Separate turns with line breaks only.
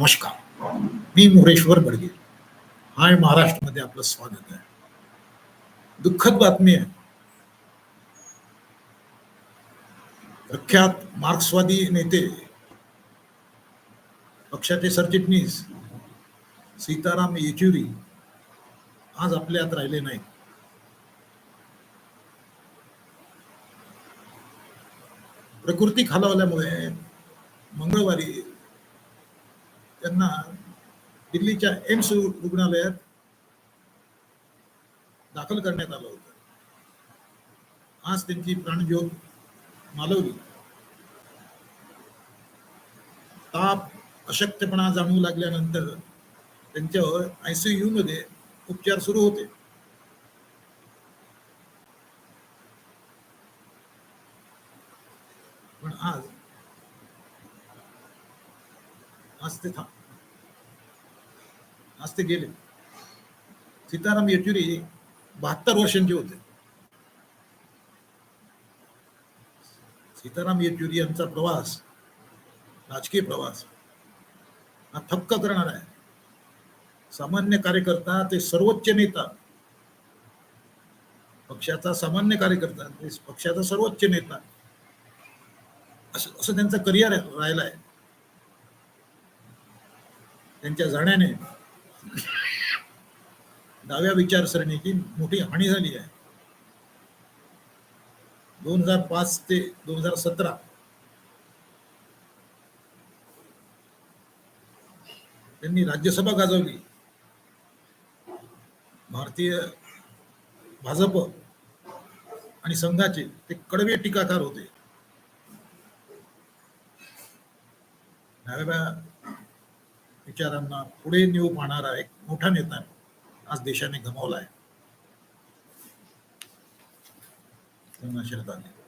नमस्कार. मी मोरेश्वर बडगे. हाय महाराष्ट्रामध्ये आपलं स्वागत आहे. दुःखद बातमी आहे. प्रख्यात मार्क्सवादी नेते पक्षाचे सरचिटणीस सीताराम येचुरी आज आपल्यात राहिले नाही प्रकृती खालावल्यामुळे मंगळवारी त्यांना दिल्लीच्या एम्स रुग्णालयात दाखल करण्यात आलं होतं. आज त्यांची प्राणज्योत मालवली. ताप अशक्तपणा जाणवू लागल्यानंतर त्यांच्यावर आयसीयू मध्ये उपचार सुरू होते. पण आज आज ते थांब. आज ते गेले. सीताराम येचुरी बहात्तर वर्षांचे होते. सीताराम येचुरी यांचा प्रवास राजकीय प्रवास हा थक्क करणार आहे. सामान्य कार्यकर्ता ते सर्वोच्च नेता. पक्षाचा सामान्य कार्यकर्ता ते पक्षाचा सर्वोच्च नेता. असं असं त्यांचं करिअर राहिला आहे त्यांच्या जाण्याने डाव्या विचारसरणीची मोठी हानी झाली आहे. दोन हजार पाच ते दोन हजार सतरा त्यांनी राज्यसभा गाजवली. भारतीय भाजप आणि संघाचे ते कडवे टीकाकार होते. डाव्या विचारांना पुढे नेऊ पाहणारा एक मोठा नेता आज देशाने गमावला आहे. श्रद्धांजली.